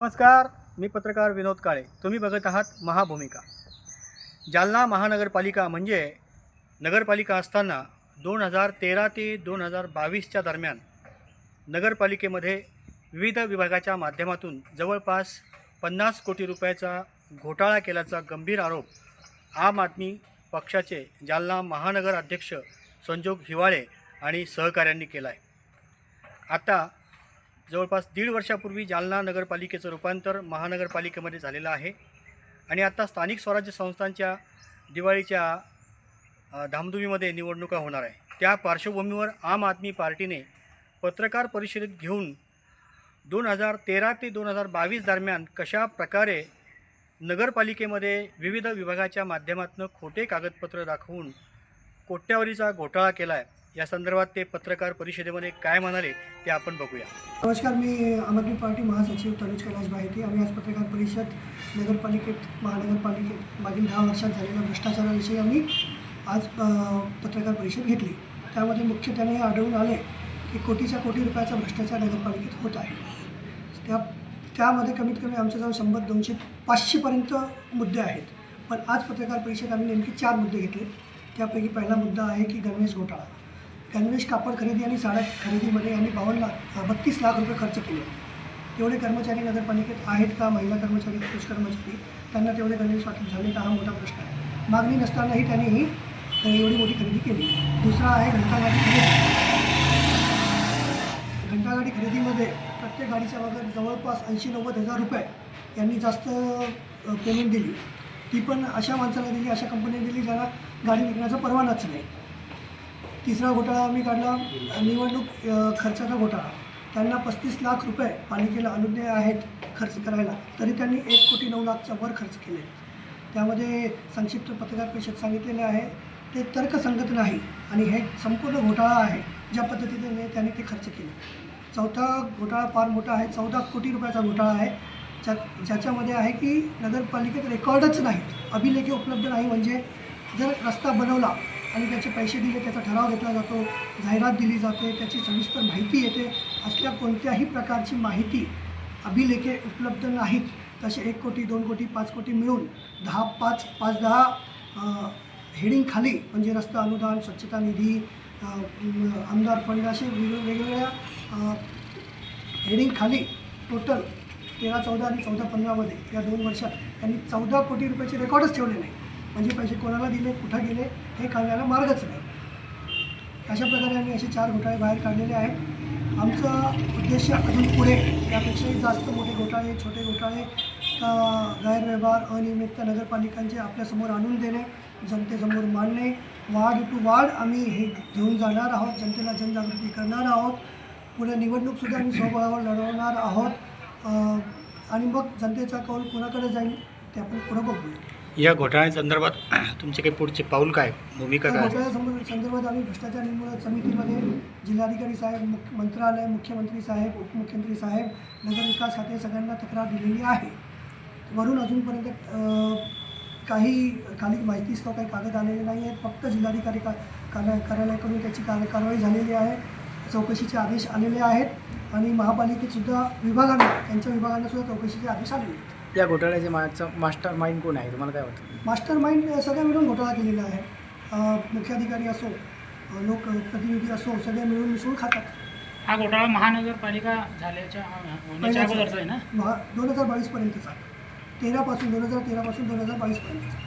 नमस्कार मी पत्रकार विनोद काळे. तुम्ही बघत आहात महाभूमिका. जालना महानगरपालिका म्हणजे नगरपालिका असताना दोन हजार तेरा ते दोन हजार बावीसच्या दरम्यान नगरपालिकेमध्ये विविध विभागाच्या माध्यमातून जवळपास पन्नास कोटी रुपयाचा घोटाळा केल्याचा गंभीर आरोप आम आदमी पक्षाचे जालना महानगर अध्यक्ष संजोग हिवाळे आणि सहकाऱ्यांनी केला आहे आता जवळपास दीड वर्षापूर्वी जालना नगरपालिकेचं रूपांतर महानगरपालिकेमध्ये झालेलं आहे. आणि आता स्थानिक स्वराज्य संस्थांच्या दिवाळीच्या धामधुमीमध्ये निवडणुका होणार आहे. त्या पार्श्वभूमीवर आम आदमी पार्टीने पत्रकार परिषदेत घेऊन दोन हजार तेरा ते दोन हजार बावीस दरम्यान कशा प्रकारे नगरपालिकेमध्ये विविध विभागाच्या माध्यमातून खोटे कागदपत्र दाखवून कोट्यावरीचा घोटाळा केला आहे या संदर्भात ते पत्रकार परिषदेमध्ये काय म्हणाले ते आपण बघूया. नमस्कार मी आम आदमी पार्टी महासचिव तनुज कैलास बाहेती आम्ही आज पत्रकार परिषद नगरपालिकेत महानगरपालिकेत मागील दहा वर्षात झालेल्या भ्रष्टाचाराविषयी आम्ही आज पत्रकार परिषद घेतली. त्यामध्ये मुख्य त्याने हे आढळून आले की कोटीच्या कोटी रुपयाचा भ्रष्टाचार नगरपालिकेत होत आहे. त्या त्यामध्ये कमीत कमी आमच्याजवळ शंभर दोनशे पाचशेपर्यंत मुद्दे आहेत. पण आज पत्रकार परिषद आम्ही नेमके चार मुद्दे घेतले त्यापैकी पहिला मुद्दा आहे की गणवेश घोटाळा. गणवेश कापड खरेदी आणि साड्या खरेदीमध्ये यांनी बावन्न लाख बत्तीस लाख रुपये खर्च केले. तेवढे कर्मचारी नगरपालिकेत आहेत का? महिला कर्मचारी पुरुष कर्मचारी? त्यांना तेवढे गणवेश वाटप झाले का? हा मोठा प्रश्न आहे. मागणी नसतानाही त्यांनी ही एवढी मोठी खरेदी केली. दुसरा आहे घंटागाडी खरेदी. घंटागाडी खरेदीमध्ये प्रत्येक गाडीच्या मागं जवळपास ऐंशी नव्वद हजार रुपये यांनी जास्त पेमेंट दिली. ती पण अशा माणसाला दिली अशा कंपनीने दिली ज्याला गाडी विकण्याचा परवानाच नाही. तिसरा घोटाळा आम्ही काढला. निवडणूक खर्चाचा घोटाळा. त्यांना पस्तीस लाख रुपये पालिकेला अनुज्ञा आहेत खर्च करायला. तरी त्यांनी एक कोटी नऊ लाखच्या वर खर्च केले. त्यामध्ये संक्षिप्त पत्रकार परिषद सांगितलेले आहे. ते तर्कसंगत नाही आणि हे संपूर्ण घोटाळा आहे. ज्या पद्धतीने त्यांनी ते खर्च केले. चौथा घोटाळा फार मोठा आहे. चौदा कोटी रुपयाचा घोटाळा आहे. ज्या ज्याच्यामध्ये आहे की नगरपालिकेत रेकॉर्डच नाहीत अभिलेखे उपलब्ध नाही. म्हणजे जर रस्ता बनवला आणि त्याचे पैसे दिले त्याचा ठराव घेतला जातो जाहिरात दिली जाते त्याची सविस्तर माहिती येते. असल्या कोणत्याही प्रकारची माहिती अभिलेखे उपलब्ध नाहीत. तसे एक कोटी दोन कोटी पाच कोटी मिळून दहा पाच पाच दहा हेडिंगखाली म्हणजे रस्ता अनुदान स्वच्छता निधी आमदार फंड असे वेगवेगळ्या हेडिंगखाली टोटल तेरा चौदा आणि चौदा पंधरामध्ये या दोन वर्षात त्यांनी चौदा कोटी रुपयाचे रेकॉर्डच ठेवले नाही म्हणजे पैसे कोणाला दिले कुठं गेले हे कळण्याला मार्गच नाही. अशा प्रकारे आम्ही असे चार घोटाळे बाहेर काढलेले आहेत. आमचा उद्देश अजून पुढे यापेक्षाही जास्त मोठे घोटाळे छोटे घोटाळे गैरव्यवहार अनियमितता नगरपालिकांचे आपल्यासमोर आणून देणे जनतेसमोर मांडणे वाढ टू वाढ आम्ही हे घेऊन जाणार आहोत जनतेला जनजागृती करणार आहोत. पुढे निवडणूकसुद्धा आम्ही स्वबळावर लढवणार आहोत. आणि मग जनतेचा कौल कोणाकडे जाईल ते आपण पुढं बघूया. या घोटाळ्यासंदर्भात तुमचे काही पुढचे पाऊल काय? भूमिका काय? घोटाळ्या संदर्भात आम्ही भ्रष्टाचार निर्मूलन समितीमध्ये जिल्हाधिकारी साहेब मुख्य मंत्रालय मुख्यमंत्री साहेब उपमुख्यमंत्री साहेब नगरविकास खाते सगळ्यांना तक्रार दिलेली आहे. वरून अजूनपर्यंत काही खाली माहितीस्तव काही कागद आलेले नाही आहेत. फक्त जिल्हाधिकारी का कार्या- कार्यालयाकडून त्याची कार कारवाई झालेली आहे. चौकशीचे आदेश आलेले आहेत. आणि महापालिकेतसुद्धा विभागांना त्यांच्या विभागांनासुद्धा चौकशीचे आदेश आलेले आहेत. या घोटाळ्याचे मागचं मास्टर माइंड कोण आहे? तुम्हाला काय वाटतं? मास्टर माइंड सगळ्या मिळून घोटाळा केलेला आहे. अ, मुख्याधिकारी असो अ, लोकप्रतिनिधी असो सगळे मिळून मिसळून खातात. हा घोटाळा महानगरपालिका झाल्याच्या होण्याच्या अगोदरचा आहे ना? महा दोन हजार बावीसपर्यंतचा. तेरापासून दोन हजार तेरापासून दोन हजार बावीसपर्यंतचा.